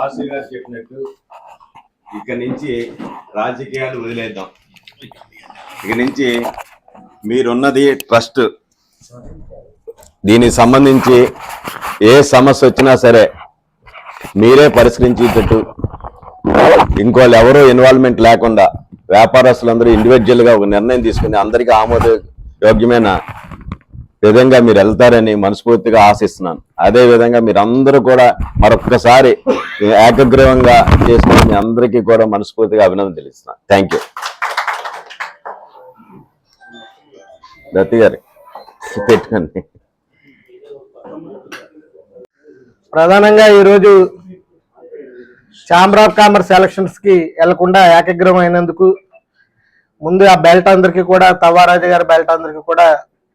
వాసు గారు చెప్పినట్టు ఇక నుంచి రాజకీయాలు వదిలేద్దాం. ఇక నుంచి మీరున్నది ట్రస్ట్. దీనికి సంబంధించి ఏ సమస్య వచ్చినా సరే మీరే పరిష్కరించేటట్టు. ఇంకోళ్ళు ఎవరో ఇన్వాల్వ్మెంట్ లేకుండా వ్యాపారస్తులందరూ ఇండివిజువల్గా ఒక నిర్ణయం తీసుకుని అందరికీ ఆమోద యోగ్యమైన విధంగా మీరు వెళ్తారని మనస్ఫూర్తిగా ఆశిస్తున్నాను. అదే విధంగా మీరందరూ కూడా మరొక్కసారి ఏకగ్రీవంగా చేసిన మీ అందరికీ కూడా మనస్ఫూర్తిగా అభినందన తెలుస్తున్నాను. థ్యాంక్ యూ దత్తి గారు పెట్టుకోండి. ప్రధానంగా ఈరోజు ఛాంబర్ ఆఫ్ కామర్స్ ఎలక్షన్స్కి వెళ్ళకుండా ఏకగ్రహం అయినందుకు ముందు ఆ బెల్ట్ అందరికీ కూడా తవ్వారాజు గారి బెల్ట్ అందరికీ కూడా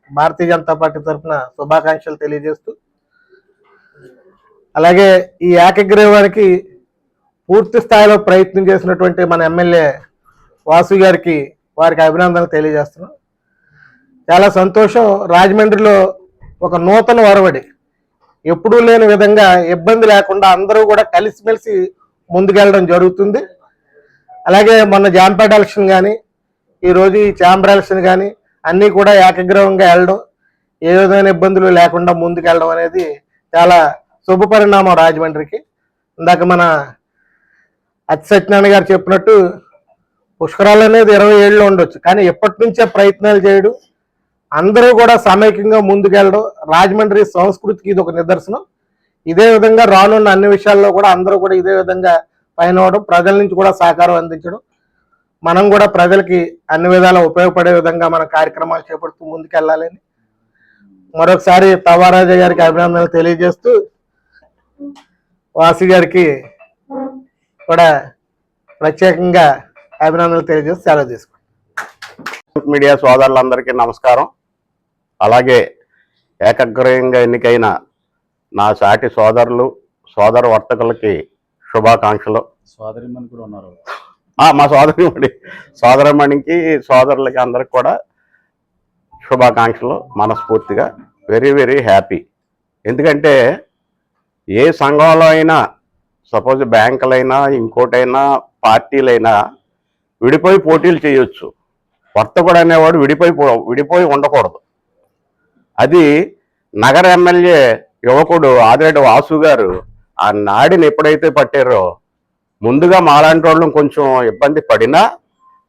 భారతీయ జనతా పార్టీ తరఫున శుభాకాంక్షలు తెలియజేస్తూ అలాగే ఈ ఏకగ్రీవానికి పూర్తి స్థాయిలో ప్రయత్నం చేసినటువంటి మన ఎమ్మెల్యే వాసు గారికి వారికి అభినందనలు తెలియజేస్తున్నాం. చాలా సంతోషం. రాజమండ్రిలో ఒక నూతన వరవడి. ఎప్పుడూ లేని విధంగా ఇబ్బంది లేకుండా అందరూ కూడా కలిసిమెలిసి ముందుకెళ్ళడం జరుగుతుంది. అలాగే మొన్న జాంపేట ఎలక్షన్ కానీ ఈరోజు ఈ చాంబర్ ఎలక్షన్ కానీ అన్నీ కూడా ఏకగ్రహంగా వెళ్ళడం ఏ విధమైన ఇబ్బందులు లేకుండా ముందుకెళ్ళడం అనేది చాలా శుభ పరిణామం రాజమండ్రికి. ఇందాక మన అతి సత్యనారాయణ గారు చెప్పినట్టు పుష్కరాలు అనేది ఇరవై ఏళ్ళు ఉండొచ్చు కానీ ఎప్పటి నుంచే ప్రయత్నాలు చేయడం అందరూ కూడా సమైక్యంగా ముందుకెళ్ళడం రాజమండ్రి సంస్కృతికి ఇది ఒక నిదర్శనం. ఇదే విధంగా రానున్న అన్ని విషయాల్లో కూడా అందరూ కూడా ఇదే విధంగా పైన ప్రజల నుంచి కూడా సహకారం అందించడం మనం కూడా ప్రజలకి అన్ని విధాలా ఉపయోగపడే విధంగా మన కార్యక్రమాలు చేపడుతూ ముందుకెళ్ళాలని మరొకసారి తవారాజ గారికి అభినందనలు తెలియజేస్తూ వాసి గారికి కూడా ప్రత్యేకంగా అభినందనలు తెలియజేస్తూ సెలవు తీసుకుంటాం మీడియా సోదరులందరికీ నమస్కారం. అలాగే ఏకగ్రహంగా ఎన్నికైన నా సాటి సోదరులు సోదర వర్తకులకి శుభాకాంక్షలు. సోదరిమని కూడా ఉన్నారు. మా సోదరిమణి సోదరమణికి సోదరులకి అందరికి కూడా శుభాకాంక్షలు మనస్ఫూర్తిగా. వెరీ వెరీ హ్యాపీ ఎందుకంటే ఏ సంఘంలో అయినా సపోజ్ బ్యాంకులైనా ఇంకోటైనా పార్టీలైనా విడిపోయి పోటీలు చేయొచ్చు. వర్తకుడు అనేవాడు విడిపోయి పో- విడిపోయి ఉండకూడదు. అది నగర ఎమ్మెల్యే యువకుడు ఆదిరెడ్డి వాసు గారు ఆ నాడిని ఎప్పుడైతే పట్టారో ముందుగా మాలాంటి వాళ్ళం కొంచెం ఇబ్బంది పడినా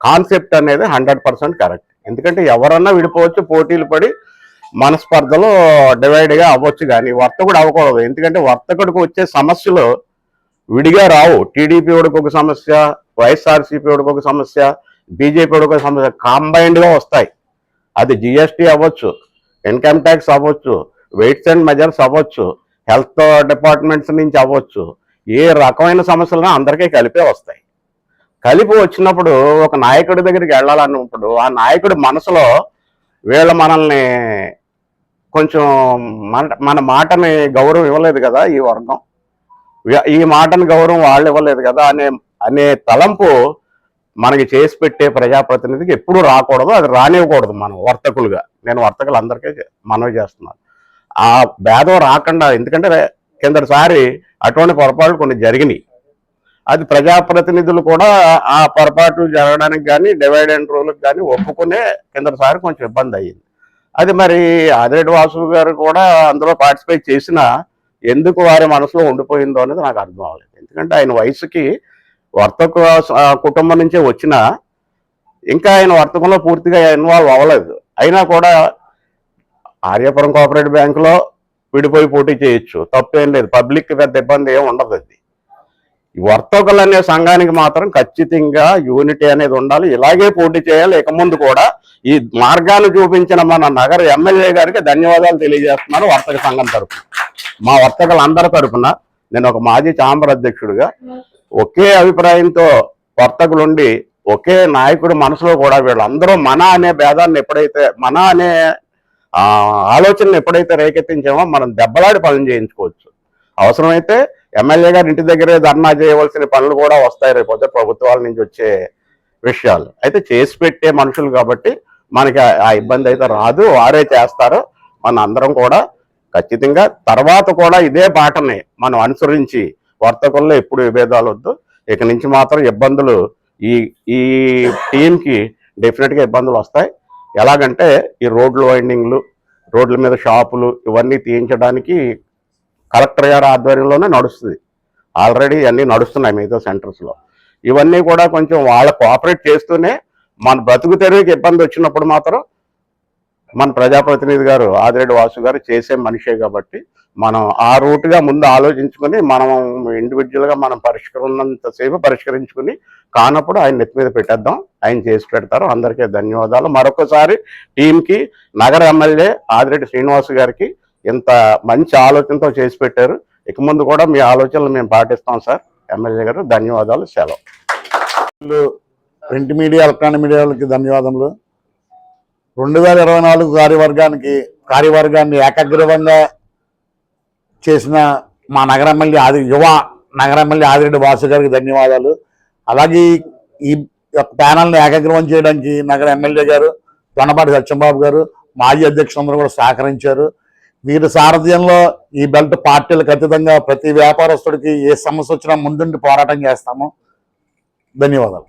కాన్సెప్ట్ అనేది హండ్రెడ్ పర్సెంట్ కరెక్ట్. ఎందుకంటే ఎవరన్నా విడిపోవచ్చు పోటీలు పడి మనస్పర్ధలో డివైడ్గా అవ్వచ్చు కానీ వర్తకుడు అవ్వకూడదు. ఎందుకంటే వర్తకుడికి వచ్చే సమస్యలు విడిగా రావు. టీడీపీ వాడికి ఒక సమస్య వైఎస్ఆర్సీపీ వాడికి ఒక సమస్య బీజేపీ వాడికి ఒక సమస్య కాంబైన్డ్గా వస్తాయి. అది జిఎస్టీ అవ్వచ్చు ఇన్కమ్ ట్యాక్స్ అవ్వచ్చు వెయిట్స్ అండ్ మెజర్స్ అవ్వచ్చు హెల్త్ డిపార్ట్మెంట్స్ నుంచి అవ్వచ్చు ఏ రకమైన సమస్యలను అందరికీ కలిపే వస్తాయి. కలిపి వచ్చినప్పుడు ఒక నాయకుడి దగ్గరికి వెళ్ళాలన్నప్పుడు ఆ నాయకుడి మనసులో వీళ్ళ మనల్ని కొంచెం మన మన మాటని గౌరవం ఇవ్వలేదు కదా ఈ వర్గం? ఈ మాటని గౌరవం వాళ్ళు ఇవ్వలేదు కదా అనే అనే తలంపు మనకి చేసి పెట్టే ప్రజాప్రతినిధికి ఎప్పుడూ రాకూడదు అది రానివ్వకూడదు మనం వర్తకులుగా. నేను వర్తకులు అందరికీ మనవి చేస్తున్నాను. ఆ భేదం రాకుండా ఎందుకంటే కిందటిసారి అటువంటి పొరపాట్లు కొన్ని జరిగినాయి. అది ప్రజాప్రతినిధులు కూడా ఆ పొరపాట్లు జరగడానికి కానీ డివైడ్ అండ్ రూల్కి కానీ ఒప్పుకునే కిందసారి కొంచెం ఇబ్బంది అయ్యింది. అది మరి ఆదిరెడ్డి వాసు గారు కూడా అందులో పార్టిసిపేట్ చేసినా ఎందుకు వారి మనసులో ఉండిపోయిందో అనేది నాకు అర్థం అవ్వలేదు. ఎందుకంటే ఆయన వయసుకి వర్తక కుటుంబం నుంచే వచ్చినా ఇంకా ఆయన వర్తకంలో పూర్తిగా ఇన్వాల్వ్ అవ్వలేదు. అయినా కూడా ఆర్యపురం కోఆపరేటివ్ బ్యాంకులో విడిపోయి పోటీ చేయొచ్చు. తప్పేం లేదు. పబ్లిక్ పెద్ద ఇబ్బంది ఏం ఉండదు అది. వర్తకులు అనే సంఘానికి మాత్రం ఖచ్చితంగా యూనిటీ అనేది ఉండాలి. ఇలాగే పోటీ చేయాలి. ఇక ముందు కూడా ఈ మార్గాన్ని చూపించిన మన నగర ఎమ్మెల్యే గారికి ధన్యవాదాలు తెలియజేస్తున్నాను వర్తక సంఘం తరఫున మా వర్తకులందరి తరఫున నేను ఒక మాజీ చాంబర్ అధ్యక్షుడిగా ఒకే అభిప్రాయంతో వర్తకులుండి ఒకే నాయకుడి మనసులో కూడా వీళ్ళందరూ మన అనే భేదాన్ని ఎప్పుడైతే మన అనే ఆ, ఎప్పుడైతే రేకెత్తించామో మనం దెబ్బలాడి పనులు చేయించుకోవచ్చు. అవసరమైతే ఎమ్మెల్యే గారి ఇంటి దగ్గరే ధర్నా చేయవలసిన పనులు కూడా వస్తాయి రేపొద్దు ప్రభుత్వాల నుంచి వచ్చే విషయాలు. అయితే చేసి పెట్టే మనుషులు కాబట్టి మనకి ఆ- ఆ ఇబ్బంది అయితే రాదు వారే చేస్తారు. మన అందరం కూడా ఖచ్చితంగా తర్వాత కూడా ఇదే బాటని మనం అనుసరించి వర్తకుల్లో ఎప్పుడు విభేదాలు వద్దు. ఇక నుంచి మాత్రం ఇబ్బందులు ఈ ఈ టీంకి డెఫినెట్గా ఇబ్బందులు వస్తాయి. ఎలాగంటే ఈ రోడ్లు వైండింగ్లు రోడ్ల మీద షాపులు ఇవన్నీ తీయించడానికి కలెక్టర్ గారి ఆధ్వర్యంలోనే నడుస్తుంది. ఆల్రెడీ అన్నీ నడుస్తున్నాయి మిగతా సెంటర్స్లో. ఇవన్నీ కూడా కొంచెం వాళ్ళ కోఆపరేట్ చేస్తూనే మన బ్రతుకు తెరువుకి ఇబ్బంది వచ్చినప్పుడు మాత్రం మన ప్రజాప్రతినిధి గారు ఆదిరెడ్డి వాసు గారు చేసే మనిషే కాబట్టి మనం ఆ రూట్గా ముందు ఆలోచించుకొని మనం ఇండివిజువల్గా మనం పరిష్కరించినంతసేపు పరిష్కరించుకుని కానప్పుడు ఆయన నెత్తి మీద పెట్టేద్దాం. ఆయన చేసి పెడతారు. అందరికీ ధన్యవాదాలు. మరొకసారి టీంకి నగర ఎమ్మెల్యే ఆదిరెడ్డి శ్రీనివాస్ గారికి ఇంత మంచి ఆలోచనతో చేసి పెట్టారు. ఇక ముందు కూడా మీ ఆలోచనలు మేము పాటిస్తాం సార్. ఎమ్మెల్యే గారు ధన్యవాదాలు. సెలవు. ప్రింట్ మీడియా ఎలక్ట్రానిక్ మీడియాలకి ధన్యవాదములు. రెండు వేల ఇరవై నాలుగు కార్యవర్గానికి కార్యవర్గాన్ని ఏకగ్రీవంగా చేసిన మా నగర ఎమ్మెల్యే ఆది యువ నగర ఎమ్మెల్యే ఆదిరెడ్డి వాసు గారికి ధన్యవాదాలు. అలాగే ఈ యొక్క ప్యానల్ని ఏకగ్రీవం చేయడానికి నగర ఎమ్మెల్యే గారు తొనపాటి సత్యంబాబు గారు మాజీ అధ్యక్షులందరూ కూడా సహకరించారు. వీరి సారథ్యంలో ఈ బెల్ట్ పార్టీలకు అతీతంగా ప్రతి వ్యాపారస్తుడికి ఏ సమస్య వచ్చినా ముందుండి పోరాటం చేస్తాము. ధన్యవాదాలు.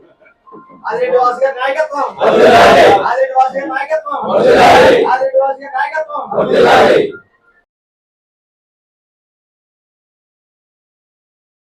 ఆదిరెడ్డి వాసు గారి నాయకత్వం ఆదిరెడ్డి వాసు గారి నాయకత్వం. ఆదిరెడ్డి వాసు గారి నాయకత్వం.